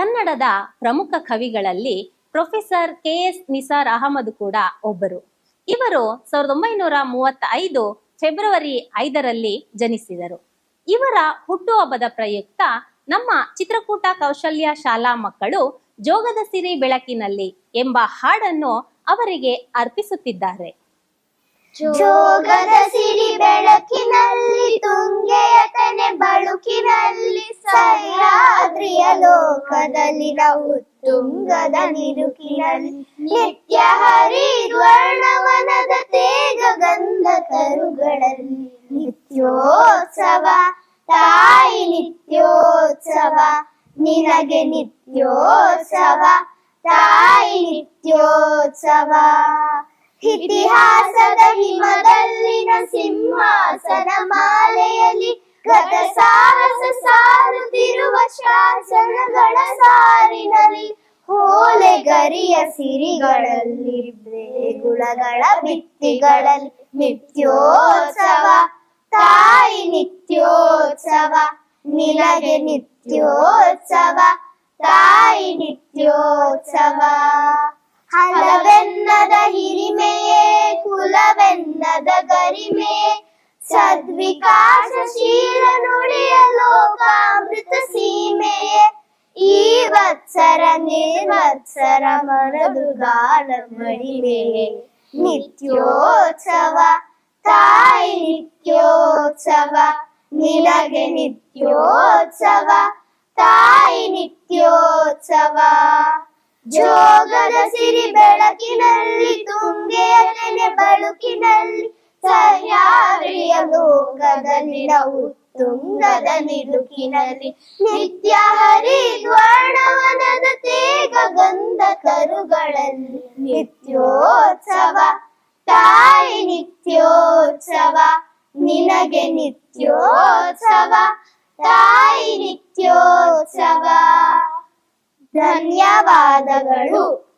ಕನ್ನಡದ ಪ್ರಮುಖ ಕವಿಗಳಲ್ಲಿ professor K S Nisar Ahmed ಕೂಡ ಒಬ್ಬರು. ಇವರು ಸಾವಿರದ ಒಂಬೈನೂರ ಮೂವತ್ತೈದು ಫೆಬ್ರವರಿ ಐದರಲ್ಲಿ ಜನಿಸಿದರು. ಇವರ ಹುಟ್ಟುಹಬ್ಬದ ಪ್ರಯುಕ್ತ ನಮ್ಮ ಚಿತ್ರಕೂಟ ಕೌಶಲ್ಯ ಶಾಲಾ ಮಕ್ಕಳು ಜೋಗದ ಸಿರಿ ಬೆಳಕಿನಲ್ಲಿ ಎಂಬ ಹಾಡನ್ನು ಅವರಿಗೆ ಅರ್ಪಿಸುತ್ತಿದ್ದಾರೆ. ಜೋಗದ ಸಿರಿ ಬೆಳಕಿನಲ್ಲಿ ತುಂಗೆಯ ಸಹ್ಯಾದ್ರಿಯ ಲೋಕದಲ್ಲಿ ನಾವು ತುಂಗದ ನಿರುಕಿನಲ್ಲಿ ನಿತ್ಯ ಹರಿದ್ವರ್ಣವನದ ತೇಗ ಗಂಧ ತರುಗಳಲ್ಲಿ ನಿತ್ಯೋತ್ಸವ, ತಾಯಿ ನಿತ್ಯೋತ್ಸವ, ನಿನಗೆ ನಿತ್ಯೋತ್ಸವ, ತಾಯಿ ನಿತ್ಯೋತ್ಸವ. ಇತಿಹಾಸದ ಹಿಮದಲ್ಲಿನ ಸಿಂಹಾಸನ ಮಾಲೆಯಲ್ಲಿ ಗತ ಸಾರುತ್ತಿರುವ ಶಾಸನಗಳ ಸಾರಿನಲ್ಲಿ ಹೋಲೆ ಗರಿಯ ಸಿರಿಗಳಲ್ಲಿ ಗುಣಗಳ ಭಿತ್ತಿಗಳಲ್ಲಿ ನಿತ್ಯೋತ್ಸವ, ತಾಯಿ ನಿತ್ಯೋತ್ಸವ, ನಿನಗೆ ನಿತ್ಯೋತ್ಸವ, ತಾಯಿ ನಿತ್ಯೋತ್ಸವ. ಹಲವೆನ್ನದ ಹಿರಿಮೆಯೇ, ಕುಲವೆನ್ನದ ಗರಿಮೆಯೇ, ಸದ್ವಿಕಾಸಶೀಲ ನುಡಿಯ ಲೋಕಾಮೃತ ನಿರ್ವತ್ಸರ ಮನದು ಗಾನ ಮಡಿಮೆಯೇ ನಿತ್ಯೋತ್ಸವ, ತಾಯಿ ನಿತ್ಯೋತ್ಸವ, ನಿನಗೆ ನಿತ್ಯೋತ್ಸವ, ತಾಯಿ ನಿತ್ಯೋತ್ಸವ. ಜೋಗದ ಸಿರಿ ಬೆಳಕಿನಲ್ಲಿ, ತುಂಗೆಯ ಬಳುಕಿನಲ್ಲಿ, ಸಹ್ಯಾದ್ರಿಯ ಲೋಕದಲ್ಲಿ ನಾವು ತುಂಗದ ನಿಲುಕಿನಲ್ಲಿ ನಿತ್ಯ ಹರಿದ್ವರ್ಣವನದ ತೇಗ ಗಂಧ ಕರುಗಳಲ್ಲಿ ನಿತ್ಯೋತ್ಸವ. ತಾಯಿ ನಿತ್ಯೋತ್ಸವ, ನಿನಗೆ ನಿತ್ಯೋತ್ಸವ, ತಾಯಿ ನಿತ್ಯೋತ್ಸವ. ಧನ್ಯವಾದಗಳು.